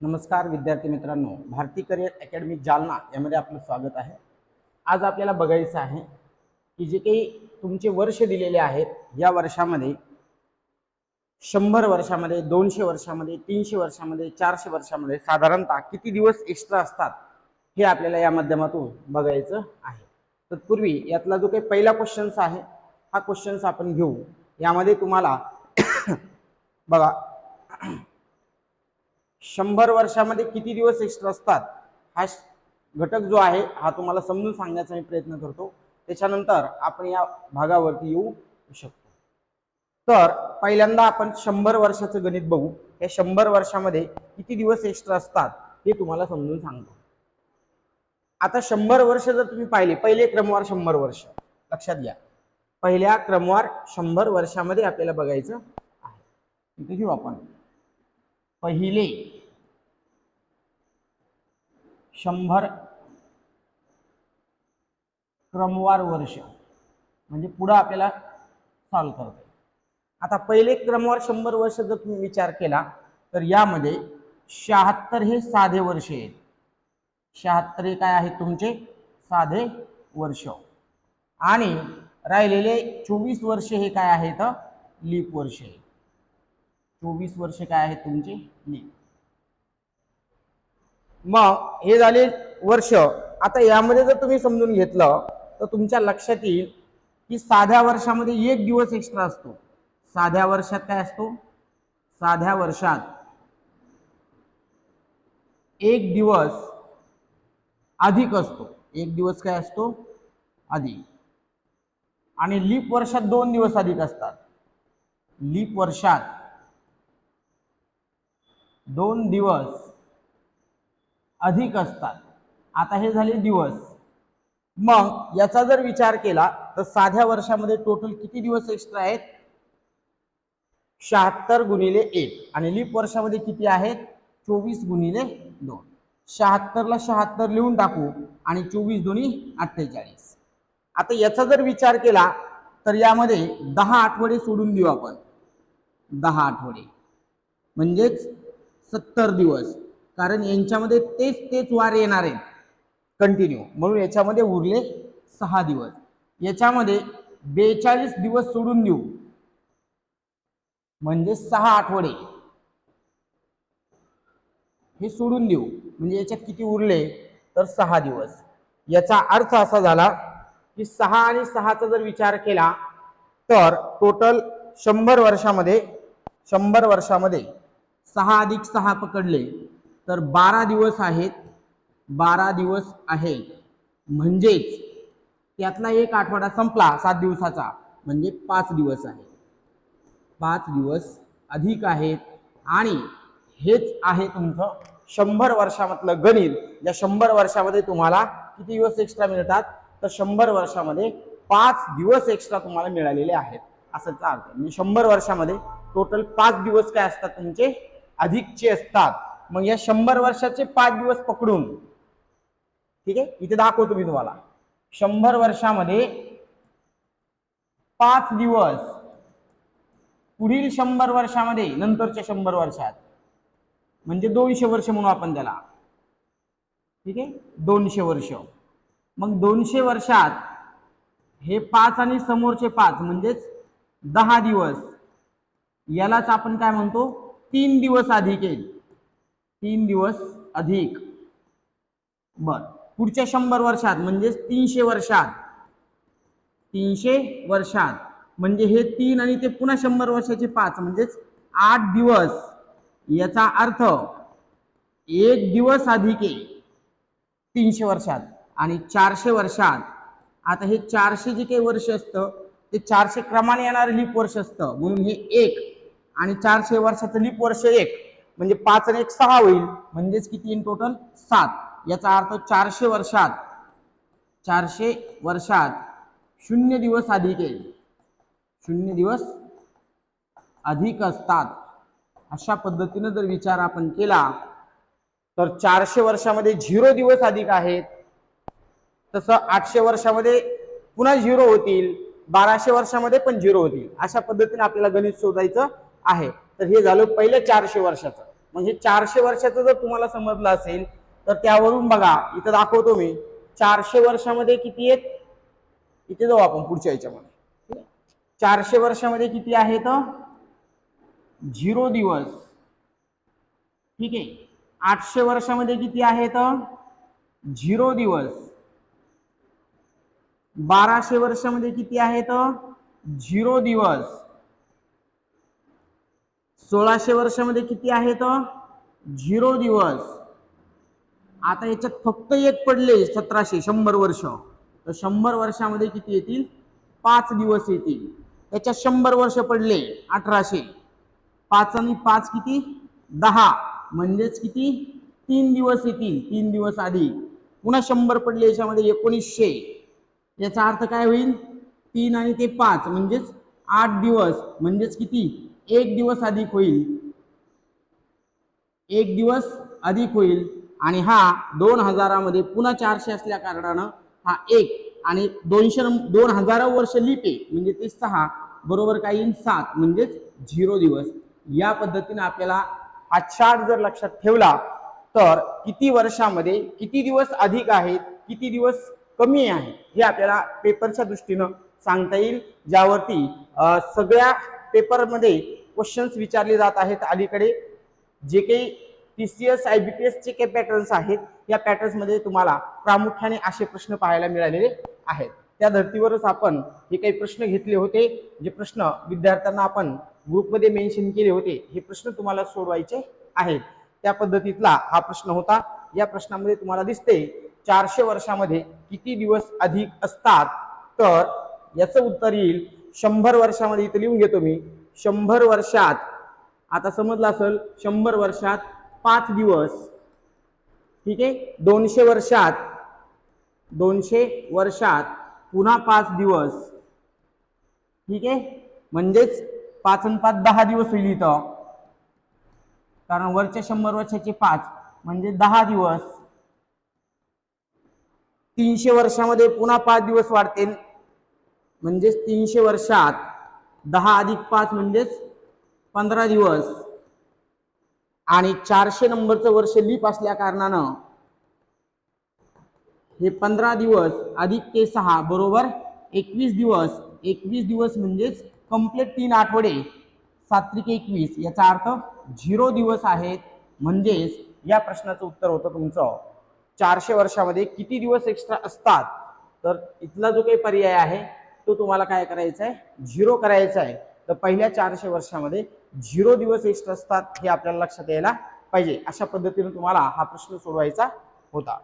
नमस्कार विद्यार्थी मित्रांनो भारती करिअर अकॅडमी जालना यामध्ये आपलं स्वागत आहे. आज आपल्याला बघायचं आहे की जे काही तुमचे वर्ष दिलेले आहेत या वर्षामध्ये शंभर वर्षामध्ये दोनशे वर्षामध्ये तीनशे वर्षामध्ये चारशे वर्षामध्ये साधारणतः किती दिवस एक्स्ट्रा असतात हे आपल्याला या माध्यमातून बघायचं आहे. तत्पूर्वी यातला जो काही पहिला क्वेश्चन्स आहे हा क्वेश्चन्स आपण घेऊ. यामध्ये तुम्हाला बघा शंभर वर्षामध्ये किती दिवस एक्स्ट्रा असतात हा घटक जो आहे हा तुम्हाला समजून सांगण्याचा मी प्रयत्न करतो. त्याच्यानंतर आपण या भागावरती येऊ शकतो. तर पहिल्यांदा आपण शंभर वर्षाचं गणित बघू. या शंभर वर्षामध्ये किती दिवस एक्स्ट्रा असतात हे तुम्हाला समजून सांगतो. आता शंभर वर्ष जर तुम्ही पाहिले पहिले क्रमवार शंभर वर्ष. लक्षात घ्या. पहिल्या क्रमवार शंभर वर्षामध्ये आपल्याला बघायचं आहे. इथे घेऊ आपण. पहिले शंभर क्रमवार वर्ष म्हणजे पुढं आपल्याला सॉल्व करते आता पहिले क्रमवार शंभर वर्ष जर तुम्ही विचार केला तर यामध्ये शहात्तर हे साधे वर्ष आहेत. शहात्तर हे काय आहेत तुमचे? साधे वर्ष. आणि राहिलेले चोवीस वर्ष हे काय आहेत? लीप वर्ष आहे चोवीस वर्ष काय आहेत तुमची? लीप मग हे झाले वर्ष. आता यामध्ये जर तुम्ही समजून घेतलं तर तुमच्या लक्षात येईल की साध्या वर्षामध्ये एक दिवस एक्स्ट्रा असतो. साध्या वर्षात काय असतो? साध्या वर्षात एक दिवस अधिक असतो. एक दिवस काय असतो? अधिक. आणि लीप वर्षात दोन दिवस अधिक असतात. लीप वर्षात दोन दिवस अधिक असतात. आता हे झाले दिवस. मग याचा जर विचार केला तर साध्या वर्षामध्ये टोटल किती दिवस एक्स्ट्रा आहेत? शहात्तर गुणिले एक. आणि लीप वर्षामध्ये किती आहेत? चोवीस गुणिले दोन. शहात्तरला शहात्तर लिहून टाकू आणि चोवीस दोन्ही अठ्ठेचाळीस. आता याचा जर विचार केला तर यामध्ये दहा आठवडे सोडून देऊ आपण. दहा आठवडे. म्हणजेच सत्तर दिवस. कारण यांच्यामध्ये तेच तेच वार येणार. आहेत कंटिन्यू म्हणून याच्यामध्ये उरले सहा दिवस. याच्यामध्ये बेचाळीस दिवस सोडून देऊ. म्हणजे सहा आठवडे. हे सोडून देऊ. म्हणजे याच्यात किती उरले? तर सहा दिवस. याचा अर्थ असा झाला की सहा आणि सहाचा जर विचार केला तर टोटल शंभर वर्षामध्ये शंभर वर्षामध्ये सहा अधिक सहा पकडले तर बारा दिवस आहेत बारा दिवस आहे. म्हणजेच त्यातला एक आठवडा संपला सात दिवसाचा म्हणजे पाच दिवस आहे. पाच दिवस अधिक आहेत आणि हेच आहे तुमचं शंभर वर्षामधलं गणित. या शंभर वर्षामध्ये तुम्हाला किती दिवस एक्स्ट्रा मिळतात? तर शंभर वर्षामध्ये पाच दिवस एक्स्ट्रा तुम्हाला मिळालेले आहेत. असाचा अर्थ आहे. म्हणजे शंभर वर्षामध्ये टोटल पाच दिवस काय असतात तुमचे? अधिकचे असतात. मग या शंभर वर्षाचे पाच दिवस पकडून ठीक आहे? इथे दाखवतो मी तुम्हाला. शंभर वर्षामध्ये पाच दिवस पुढील शंभर वर्षामध्ये नंतरच्या शंभर वर्षात. म्हणजे दोनशे वर्ष म्हणू आपण त्याला. ठीक आहे? दोनशे वर्ष. मग दोनशे वर्षात हे पाच आणि समोरचे पाच म्हणजेच दहा दिवस यालाच आपण काय म्हणतो? तीन दिवस अधिक येईल. तीन दिवस अधिक. बर. पुढच्या शंभर वर्षात म्हणजेच तीनशे वर्षात. तीनशे वर्षात. म्हणजे हे तीन आणि ते पुन्हा शंभर वर्षाचे पाच म्हणजेच आठ दिवस. याचा अर्थ एक दिवस अधिक आहे तीनशे वर्षात आणि चारशे वर्षात. आता हे चारशे जे काही वर्ष असतं ते चारशे क्रमाने येणारं लीप वर्ष असतं. म्हणून हे एक. आणि चारशे वर्षाचं लीप वर्ष एक. म्हणजे पाच आणि एक सहा होईल. म्हणजेच किती इन टोटल सात. याचा अर्थ चारशे वर्षात चारशे वर्षात शून्य दिवस अधिक येईल. शून्य दिवस अधिक असतात. अशा पद्धतीनं जर विचार आपण केला तर चारशे वर्षामध्ये झिरो दिवस अधिक आहेत. तसं आठशे वर्षामध्ये पुन्हा झिरो होतील. बाराशे वर्षामध्ये पण झिरो होतील. अशा पद्धतीने आपल्याला गणित शोधायचं आहे. तर हे झालं पहिलं चारशे वर्षाचं. म्हणजे चारशे वर्षाचं जर तुम्हाला समजलं असेल तर त्यावरून बघा इथं दाखवतो मी. चारशे वर्षामध्ये किती आहेत? इथे जाऊ आपण पुढच्या याच्यामध्ये. चारशे वर्षामध्ये किती आहेत? झिरो दिवस. ठीक आहे. आठशे वर्षामध्ये किती आहेत? झिरो दिवस. बाराशे वर्षामध्ये किती आहेत? झिरो दिवस. सोळाशे वर्षामध्ये किती आहेत झिरो दिवस. आता याच्यात फक्त एक पडले सतराशे शंभर वर्ष. तर शंभर वर्षामध्ये किती येतील? पाच दिवस येतील. त्याच्यात शंभर वर्ष पडले अठराशे. पाच आणि पाच किती? दहा. म्हणजेच किती? तीन दिवस येतील तीन दिवस आधी. पुन्हा शंभर पडले याच्यामध्ये एकोणीसशे. याचा अर्थ काय होईल? तीन आणि ते पाच म्हणजेच आठ दिवस. म्हणजेच किती? एक दिवस अधिक होईल. एक दिवस अधिक होईल आणि हा दोन हजारामध्ये पुन्हा चारशे असल्या कारणानं हा एक आणि दोनशे दोन हजार वर्ष लिपे म्हणजे ते सहा बरोबर काय येईल सात. म्हणजेच झिरो दिवस. या पद्धतीने आपल्याला हा चार्ट जर लक्षात ठेवला तर किती वर्षामध्ये किती दिवस अधिक आहेत किती दिवस कमी आहे हे आपल्याला पेपरच्या दृष्टीनं सांगता येईल. ज्यावरती सगळ्या पेपरमध्ये क्वेश्चन्स विचारले जात आहेत अलीकडे. जे काही T C S I B P एसचे काही पॅटर्न्स आहेत या पॅटर्न्समध्ये तुम्हाला प्रामुख्याने असे प्रश्न पाहायला मिळालेले आहेत. त्या धर्तीवरच आपण हे काही प्रश्न घेतले होते. जे प्रश्न विद्यार्थ्यांना आपण ग्रुपमध्ये मेन्शन केले होते हे प्रश्न तुम्हाला सोडवायचे आहेत. त्या पद्धतीतला हा प्रश्न होता. या प्रश्नामध्ये तुम्हाला दिसते चारशे वर्षामध्ये किती दिवस अधिक असतात? तर याचं उत्तर येईल. शंभर वर्षामध्ये इथं लिहून घेतो मी. शंभर वर्षात आता समजलं असेल शंभर वर्षात पाच दिवस. ठीक आहे? दोनशे वर्षात दोनशे वर्षात पुन्हा पाच दिवस. ठीक आहे? म्हणजेच पाच आणि पाच दहा दिवस होईल इथं. कारण वरच्या शंभर वर्षाचे पाच म्हणजे दहा दिवस. तीनशे वर्षामध्ये पुन्हा पाच दिवस वाढते. म्हणजेच तीनशे वर्षात दहा अधिक पाच म्हणजेच पंधरा दिवस. आणि चारशे नंबरचं वर्ष लीप असल्या कारणानं हे पंधरा दिवस अधिक ते सहा बरोबर एकवीस दिवस एकवीस दिवस म्हणजेच कंप्लीट तीन आठवडे सात्विक एकवीस. याचा अर्थ झिरो दिवस आहेत म्हणजेच या प्रश्नाचं उत्तर होतं तुमचं. चारशे वर्षामध्ये किती दिवस एक्स्ट्रा असतात? तर इथला जो काही पर्याय आहे तो तुम्हाला काय करायचा आहे? झिरो करायचा आहे. तर पहिल्या चारशे वर्षामध्ये झिरो दिवस एक्स्ट्रा असतात हे आपल्याला लक्षात यायला पाहिजे. अशा पद्धतीने तुम्हाला हा प्रश्न सोडवायचा होता.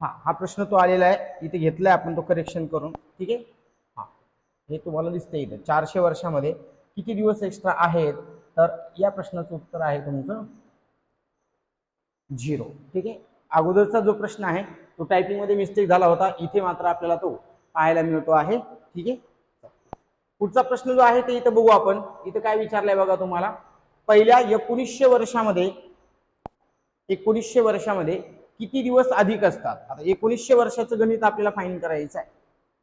हा हा प्रश्न तो आलेला आहे. इथे घेतलाय आपण तो करेक्शन करून. ठीक आहे? हा. हे तुम्हाला दिसतंय इथे. चारशे वर्षामध्ये किती दिवस एक्स्ट्रा आहेत? तर या प्रश्नाचं उत्तर आहे तुमचं झिरो. ठीक आहे? अगोदरचा जो प्रश्न आहे तो टायपिंगमध्ये मिस्टेक झाला होता. इथे मात्र आपल्याला तो पाहायला मिळतो आहे. ठीक आहे? पुढचा प्रश्न जो आहे ते इथं बघू आपण. इथं काय विचारलंय बघा तुम्हाला. पहिल्या एकोणीसशे वर्षामध्ये एकोणीसशे वर्षामध्ये किती दिवस अधिक असतात? आता एकोणीसशे वर्षाचं गणित आपल्याला फाईन करायचं आहे.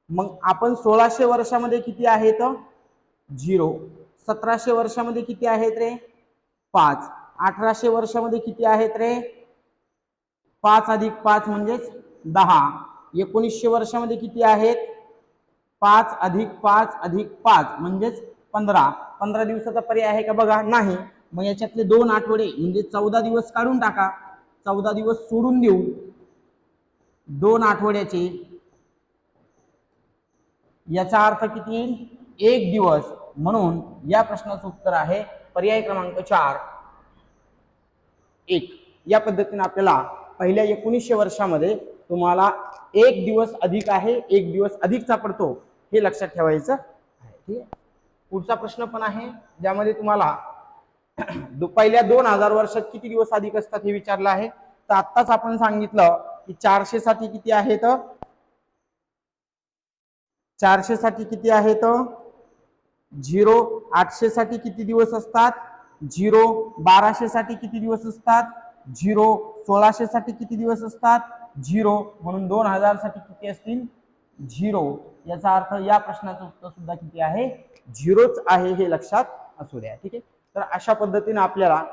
मग आपण सोळाशे वर्षामध्ये किती आहेत? झिरो. सतराशे वर्षामध्ये किती आहेत रे? पाच. अठराशे वर्षामध्ये किती आहेत रे? पाच अधिक पाच म्हणजेच दहा. एकोणीसशे वर्षामध्ये किती आहेत? पाच अधिक पाच अधिक पाच म्हणजेच पंधरा. पंधरा दिवसाचा पर्याय आहे का बघा? नाही. मग याच्यातले दोन आठवडे म्हणजे चौदा दिवस काढून टाका. चौदा दिवस सोडून देऊ. दोन आठवड्याचे. याचा अर्थ किती येईल? एक दिवस. म्हणून या प्रश्नाचं उत्तर आहे पर्याय क्रमांक चार. एक. या पद्धतीने आपल्याला पहिल्या एकोणीसशे वर्षामध्ये तुम्हाला एक दिवस अधिक आहे एक दिवस अधिकचा पडतो हे लक्षात ठेवायचं आहे. ठीक आहे? पुढचा प्रश्न पण आहे ज्यामध्ये तुम्हाला दो- पहिल्या दोन हजार वर्षात किती दिवस अधिक असतात हे विचारलं आहे. तर आत्ताच आपण सांगितलं की चारशे साठी किती आहेत? चारशे साठी किती आहेत? झिरो आठशे साठी किती दिवस असतात? झिरो बाराशे साठी किती दिवस असतात? झिरो सोळाशे साठी किती दिवस असतात? झिरो म्हणून दोन हजारसाठी किती असतील? झिरो. याचा अर्थ या प्रश्नाचं उत्तर सुद्धा किती आहे? झिरोच आहे हे लक्षात असू द्या. ठीक आहे? तर अशा पद्धतीने आपल्याला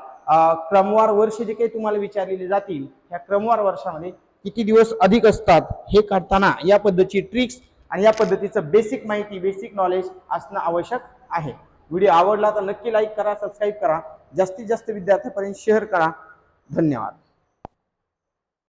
क्रमवार वर्ष जे काही तुम्हाला विचारलेले जातील त्या क्रमवार वर्षामध्ये किती दिवस अधिक असतात हे काढताना या पद्धतीची ट्रिक्स आणि या पद्धतीचं बेसिक माहिती बेसिक नॉलेज असणं आवश्यक आहे. व्हिडिओ आवडला तर नक्की लाईक करा सबस्क्राईब करा. जास्तीत जास्त विद्यार्थ्यापर्यंत शेअर करा. धन्यवाद.